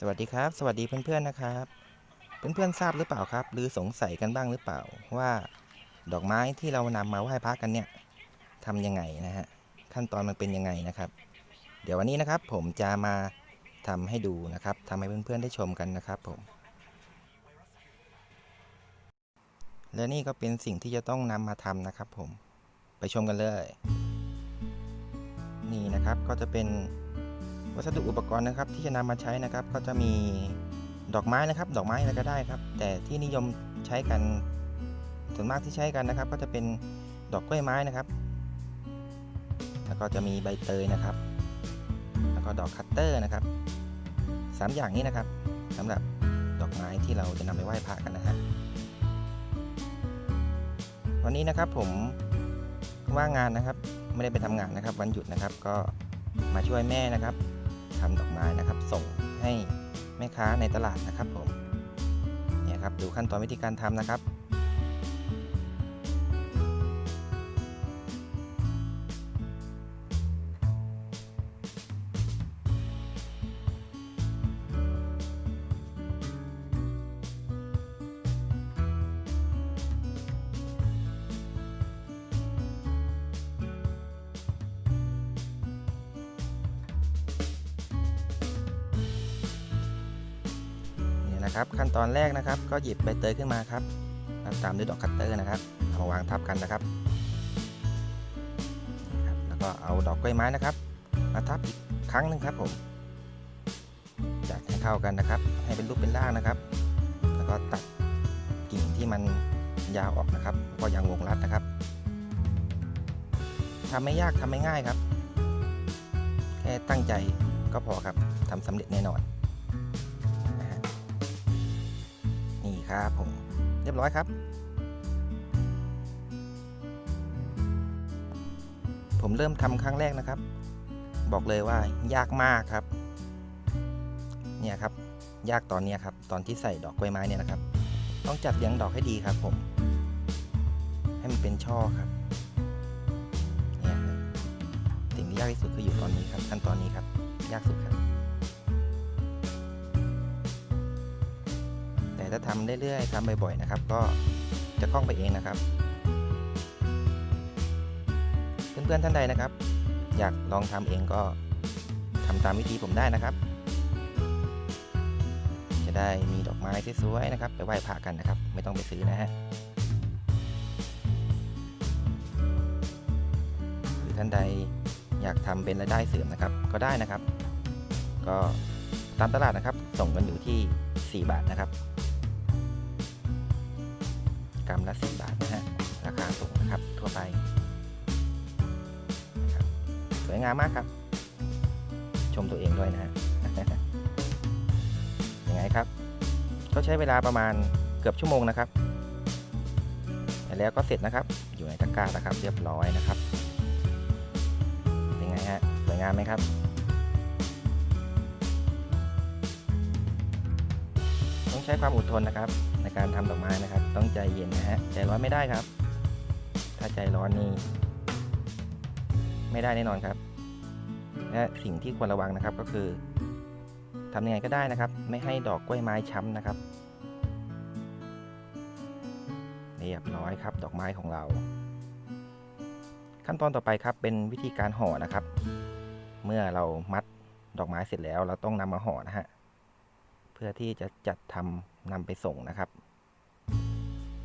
สวัสดีครับ สวัสดีเพื่อนๆนะครับ เพื่อนๆทราบหรือเปล่าครับ หรือสงสัยกันบ้างหรือเปล่า ว่าดอกไม้ที่เรานำมาไหว้พระกันเนี่ยทำยังไงนะฮะขั้นตอนมันเป็นยังไงนะครับ เดี๋ยววันนี้นะครับผมจะมาทำให้ดูนะครับทำให้เพื่อนๆได้ชมกันนะครับผม และนี่ก็เป็นสิ่งที่จะต้องนำมาทำนะครับ ผมไปชมกันเลย นี่นะครับก็จะเป็น วัสดุอุปกรณ์นะครับที่จะนำมาใช้นะครับ ก็จะมีดอกไม้นะครับ ดอกไม้อะไรก็ได้ครับ แต่ที่นิยมใช้กันส่วนมากที่ใช้กันนะครับ ก็จะเป็นดอกกล้วยไม้นะครับ แล้วก็จะมีใบเตยนะครับ แล้วก็ดอกคัตเตอร์นะครับสามอย่างนี้นะครับสำหรับดอกไม้ที่เราจะนำไปไหว้พระกันนะฮะวันนี้นะครับผมว่างงานนะครับ ไม่ได้ไปทำงานนะครับ วันหยุดนะครับก็มาช่วยแม่นะครับ ทำดอกไม้นะครับ ส่งให้แม่ค้าในตลาดนะครับผมเนี่ยครับดูขั้นตอนวิธีการทำนะครับ นะครับ ขั้นตอนแรกนะครับ ก็หยิบใบเตยขึ้นมาครับตามด้วยดอกคัตเตอร์นะครับเอามาวางทับกันนะครับ แล้วก็เอาดอกกล้วยไม้นะครับ มาทับอีกครั้งหนึ่งครับผมจัดให้เข้ากันนะครับ ให้เป็นรูปเป็นร่างนะครับ แล้วก็ตัดกิ่งที่มันยาวออกนะครับ ก็ยังวงรัดนะครับทำไม่ยากทำไม่ง่ายครับ แค่ตั้งใจก็พอครับทำสำเร็จแน่นอน ครับผมเรียบร้อยครับ ผมเริ่มทำครั้งแรกนะครับ บอกเลยว่ายากมากครับ เนี่ยครับ ยากตอนนี้ครับ ตอนที่ใส่ดอกกล้วยไม้เนี่ยนะครับ ต้องจัดเรียงดอกให้ดีครับผม ให้มันเป็นช่อครับเนี่ยสิ่งที่ยากที่สุดคืออยู่ตอนนี้ครับขั้นตอนนี้ครับ ยากสุดครับ ถ้าทำเรื่อยๆทำบ่อยๆนะครับ ก็จะคล่องไปเองนะครับ เพื่อนๆท่านใดนะครับ อยากลองทำเองก็ทำตามวิธีผมได้นะครับ จะได้มีดอกไม้สวยๆนะครับ ไปไหว้พระกันนะครับ ไม่ต้องไปซื้อนะฮะหรือท่านใดอยากทำเป็นรายได้เสริมนะครับ ก็ได้นะครับ ก็ตามตลาดนะครับ ส่งกันอยู่ที่ 4 บาทนะครับ กรัมละ 10 บาทนะฮะราคาส่งนะครับทั่วไปนะครับสวยงามมากครับ ชมตัวเองด้วยนะฮะยังไงครับ ก็ใช้เวลาประมาณเกือบชั่วโมงนะครับแล้วก็เสร็จนะครับ อยู่ในตะกร้านะครับ เรียบร้อยนะครับเป็นไงฮะสวยงามไหมครับต้องใช้ความอดทนนะครับ ในการทำดอกไม้นะครับ ต้องใจเย็นนะฮะใจร้อนไม่ได้ครับ ถ้าใจร้อนนี่ไม่ได้แน่นอนครับ และสิ่งที่ควรระวังนะครับก็คือทำยังไงก็ได้นะครับ ไม่ให้ดอกกล้วยไม้ช้ำนะครับเรียบร้อยครับ ดอกไม้ของเรา ขั้นตอนต่อไปครับเป็นวิธีการห่อนะครับ เมื่อเรามัดดอกไม้เสร็จแล้ว เราต้องนำมาห่อนะฮะ เพื่อที่จะจัดทำนำไปส่งนะครับ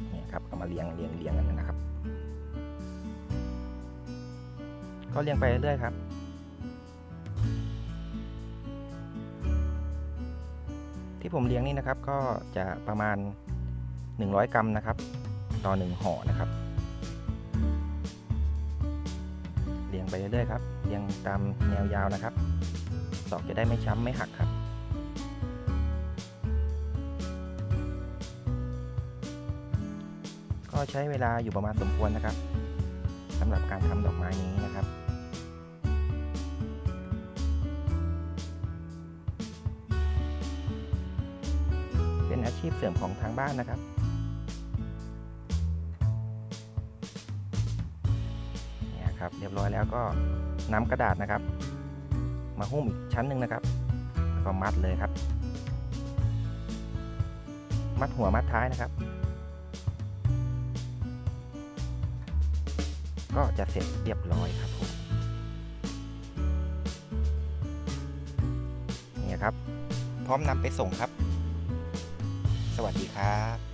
เนี่ยครับเอามาเรียงเรียงเรียงกันนะครับ ก็เรียงไปเรื่อยครับที่ผมเลี้ยงนี่นะครับก็จะประมาณ 100 กรัมนะครับ ต่อหนึ่งห่อนะครับเรียงไปเรื่อยๆครับเรียงตามแนวยาวนะครับดอกจะได้ไม่ช้ำไม่หักครับ ใช้เวลาอยู่ประมาณสมควรนะครับสำหรับการทำดอกไม้นี้นะครับเป็นอาชีพเสริมของทางบ้านนะครับเนี่ยครับเรียบร้อยแล้วก็นำกระดาษนะครับ มาหุ้มอีกชั้นหนึ่งนะครับแล้วก็มัดเลยครับ มัดหัวมัดท้ายนะครับ ก็จะเสร็จเรียบร้อยครับผมนี่ครับ พร้อมนำไปส่งครับ สวัสดีครับ